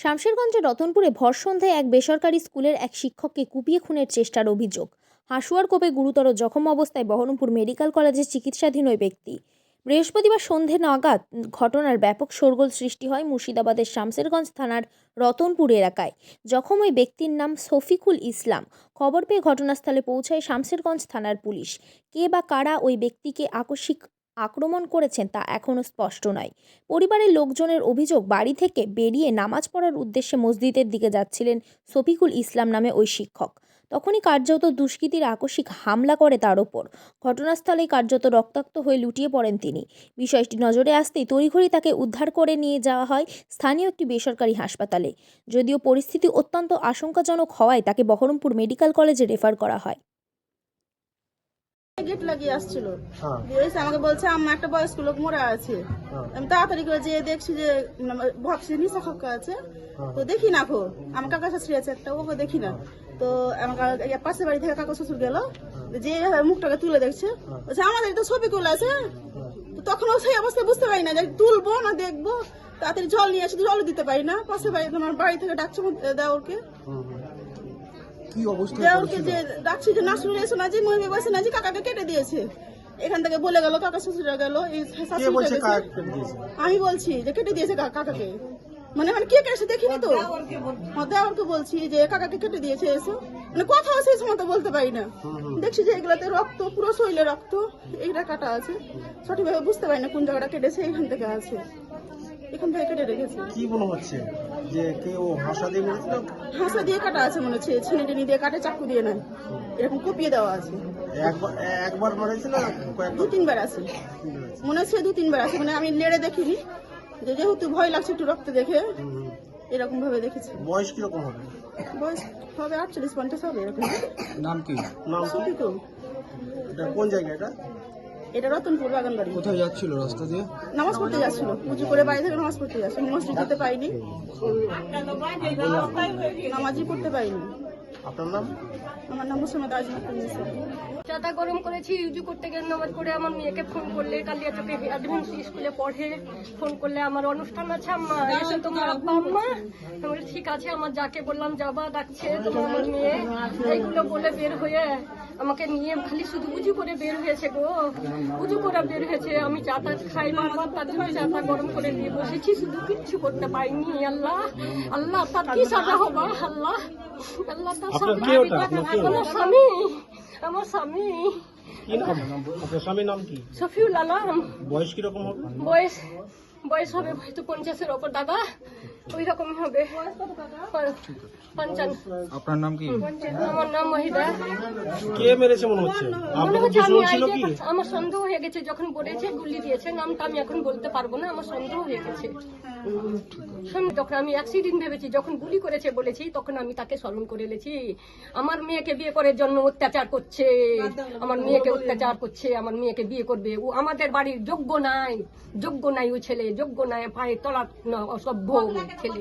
শামশেরগঞ্জের রতনপুরে ভর সন্ধ্যায় এক বেসরকারি স্কুলের এক শিক্ষককে কুপিয়ে খুনের চেষ্টার অভিযোগ। হাসুয়ার কোপে গুরুতর জখম অবস্থায় বহরমপুর মেডিকেল কলেজে চিকিৎসাধীন ওই ব্যক্তি। বৃহস্পতিবার সন্ধে নাগাদ ঘটনার ব্যাপক শোরগোল সৃষ্টি হয় মুর্শিদাবাদের শামশেরগঞ্জ থানার রতনপুর এলাকায়। জখম ওই ব্যক্তির নাম শফিকুল ইসলাম। খবর পেয়ে ঘটনাস্থলে পৌঁছায় শামশেরগঞ্জ থানার পুলিশ। কে বা কারা ওই ব্যক্তিকে আকস্মিক আক্রমণ করেছেন তা এখনও স্পষ্ট নয়। পরিবারের লোকজনের অভিযোগ, বাড়ি থেকে বেরিয়ে নামাজ পড়ার উদ্দেশ্যে মসজিদের দিকে যাচ্ছিলেন শফিকুল ইসলাম নামে ওই শিক্ষক। তখনই কার্যত দুষ্কৃতীর আকস্মিক হামলা করে তার ওপর। ঘটনাস্থলেই কার্যত রক্তাক্ত হয়ে লুটিয়ে পড়েন তিনি। বিষয়টি নজরে আসতেই তড়িঘড়ি তাকে উদ্ধার করে নিয়ে যাওয়া হয় স্থানীয় একটি বেসরকারি হাসপাতালে। যদিও পরিস্থিতি অত্যন্ত আশঙ্কাজনক হওয়ায় তাকে বহরমপুর মেডিকেল কলেজে রেফার করা হয়। গেট লাগিয়ে আসছিল। হ্যাঁ। এসে আমাকে বলছে আম্মা একটা বয়স্ক লোক মরা আছে। হ্যাঁ। আমি তাড়াতাড়ি করে যেয়ে দেখছি যে ভাবছি নিশা খক্কা আছে। হ্যাঁ। তো দেখি না খো আমার কাকা শাশুড়ি আছে একটা ওকে দেখি না। তো আমার পাশের বাড়ি থেকে কাকা শ্বশুর গেল। যে মুখটাকে তুলে দেখছে। বলছে আমাদের তো ছবি কুল আছে তো তখন ও সেই অবস্থায় বুঝতে পারি না যে তুলবো না দেখব। তাড়াতাড়ি জল নিয়ে আসি জল দিতে পারি না। পাশের বাড়ি তোমার বাড়ি থেকে ডাকছে হুম, হুম। কি অবস্থা যে ডাকছি যে নাসরুল এসো না যে মহিমে বসে না যে কাকাকে কেটে দিয়েছে। এখান থেকে বলে গেল কাকা শ্বশুরা গেল এই কে শাশুড়িটা বলছে গেছে। কাক কেটে দিয়েছে? আমি বলছি যে কেটে দিয়েছে কা- কাকাকে। মানে মানে কে কেটেছে দেখিনি তো? হ্যাঁ, দেওরকে বলছি যে কাকাকে কেটে দিয়েছে এসো। মানে কথা সেই সময় তো বলতে পারি না। দেখছি যে এগুলাতে রক্ত পুরো শরীরে রক্ত এইটা কাটা আছে। সঠিকভাবে বুঝতে পারি না কোন জায়গাটা কেটেছে এখান থেকে আছে। এখান থেকে কেটে রেখেছে কি মনে হচ্ছে? যে কেউ হাসা দিয়ে মেরেছিল? হাসা দিয়ে কাটা আছে মনে হচ্ছে ছিনে টেনে দিয়ে কাটে চাকু দিয়ে নয়। এরকম কপিয়ে দেওয়া আছে। একবার একবার মারেছে না দু তিনবার আছে। মনে হচ্ছে দু তিনবার আছে মানে আমি লেড়ে দেখিনি। যে যেহেতু ভয় লাগছে একটু রক্ত দেখে। এরকম ভাবে দেখেছি। বয়স কীরকম হবে? বয়স হবে আটচল্লিশ পঞ্চাশ হবে এরকম। নাম কি? নাম কোন জায়গা এটা? এটা রতনপুর বাগান বাড়ি কোথায় যাচ্ছিল রাস্তা দিয়ে? নামাজ পড়তে যাচ্ছিল। উঁচু করে বাড়ি থেকে নামাজ পড়তে যাচ্ছিল মসজিদ যেতে পাইনি নামাজই পড়তে পাইনি আপনার নাম? আমার নাম মুসলমান আজমত গরম করেছি ইউজু করতে গিয়ে নামাজ করে আমার মেয়েকে ফোন করলে কালিয়া চোখে অ্যাডভান্স স্কুলে পড়ে ফোন করলে আমার অনুষ্ঠান আছে আম্মা এসে তোমার আব্বা আম্মা। আমি ঠিক আছে আমার যাকে বললাম যাবা ডাকছে তোমার মেয়ে। এইগুলো বলে বের হয়ে আমাকে নিয়ে খালি শুধু উজু করে বের হয়েছে গো। উজু করে বের হয়েছে আমি চাটা খাই বারবার তার জন্য চাটা গরম করে নিয়ে বসেছি শুধু কিচ্ছু করতে পারিনি আল্লাহ আল্লাহ তার কি সাজা হবা আল্লাহ আল্লাহ তার আমার স্বামী আমার স্বামী। কি নাম? আপনার স্বামীর নাম কি? শফিউল আলম। বয়স কীরকম হবে? বয়স বয়স হবে হয়তো পঞ্চাশের ওপর দাদা। ওই রকমই হবে। পঞ্চান্ন আপনার নাম কি? আমার নাম মহিদা। কে মেরেছে মনে হচ্ছে? আমার সন্দেহ হয়ে গেছে যখন বলেছে গুলি দিয়েছে নামটা আমি এখন বলতে পারব না আমার সন্দেহ হয়ে গেছে। শুনুন, তখন আমি অ্যাক্সিডেন্ট ভেবেছি যখন গুলি করেছে বলেছি তখন আমি তাকে স্মরণ করে এনেছি। আমার মেয়েকে বিয়ে করার জন্য অত্যাচার করছে আমার মেয়েকে অত্যাচার করছে আমার মেয়েকে বিয়ে করবে ও আমাদের বাড়ির যোগ্য নাই যোগ্য নাই ও ছেলে। যোগ্য নয় পায়ে তলা অসভ্য ছেলে।